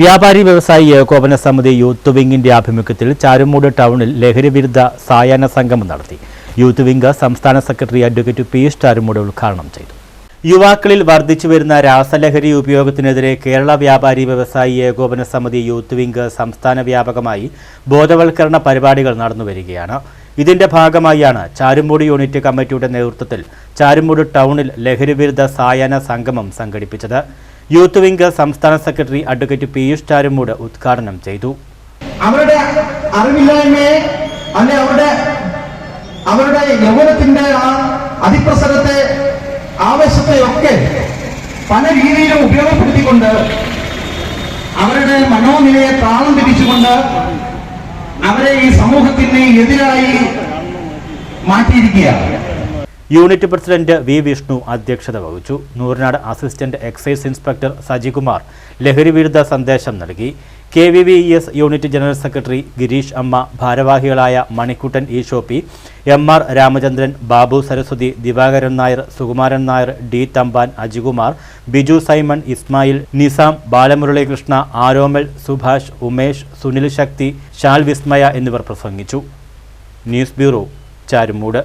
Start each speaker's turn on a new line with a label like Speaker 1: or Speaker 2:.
Speaker 1: വ്യാപാരി വ്യവസായി ഏകോപന സമിതി യൂത്ത് വിംഗിന്റെ ആഭിമുഖ്യത്തിൽ ചാരുമൂട് ടൗണിൽ ലഹരിവിരുദ്ധ സായാഹ്ന സംഗമം നടത്തി. യൂത്ത് വിംഗ് സംസ്ഥാന secretary advocate P S Charummood ഉദ്ഘാടനം ചെയ്തു. യുവാക്കളിൽ വർദ്ധിച്ചു വരുന്ന രാസലഹരി ഉപയോഗത്തിനെതിരെ കേരള വ്യാപാരി വ്യവസായി ഏകോപന സമിതി യൂത്ത് വിംഗ് സംസ്ഥാന വ്യാപകമായി ബോധവൽക്കരണ പരിപാടികൾ നടന്നുവരികയാണ് ഇതിന്റെ ഭാഗമായാണ് ചാരുമൂട് യൂണിറ്റ് കമ്മിറ്റിയുടെ നേതൃത്വത്തിൽ ചാരുമൂട് ടൗണിൽ ലഹരിവിരുദ്ധ സായാഹ്ന സംഗമം സംഘടിപ്പിച്ചത്. യൂത്ത് വിംഗ് സംസ്ഥാന സെക്രട്ടറി അഡ്വക്കേറ്റ് പീയൂഷ് ചാരുമൂട് ഉദ്ഘാടനം ചെയ്തു.
Speaker 2: അവരുടെ അറിവില്ലായ്മയെ അല്ലെ അവരുടെ അവരുടെ യൗവനത്തിന്റെ ആ അതിപ്രസരത്തെ ആവേശത്തെയൊക്കെ പല രീതിയിലും ഉപയോഗപ്പെടുത്തിക്കൊണ്ട് അവരുടെ മനോനിലയെ താളം തിരിച്ചുകൊണ്ട് അവരെ ഈ സമൂഹത്തിന് എതിരായി മാറ്റിയിരിക്കുകയാണ്.
Speaker 1: യൂണിറ്റ് പ്രസിഡന്റ് വി വിഷ്ണു അധ്യക്ഷത വഹിച്ചു. Nooranad assistant excise inspector Sajikumar ലഹരിവിരുദ്ധ സന്ദേശം നൽകി. K V V S unit general secretary Girish അമ്മ ഭാരവാഹികളായ Manikuttan ഈശോപ്പി M R Ramachandran Babu Saraswathi Divakaran Nair Sukumaran Nair D Thampan Ajikumar Biju Simon Ismail Nizam Balamuralikrishna Aromal Subhash Umesh Sunil Shakthi Shal Vismaya എന്നിവർ പ്രസംഗിച്ചു. News bureau Charummood.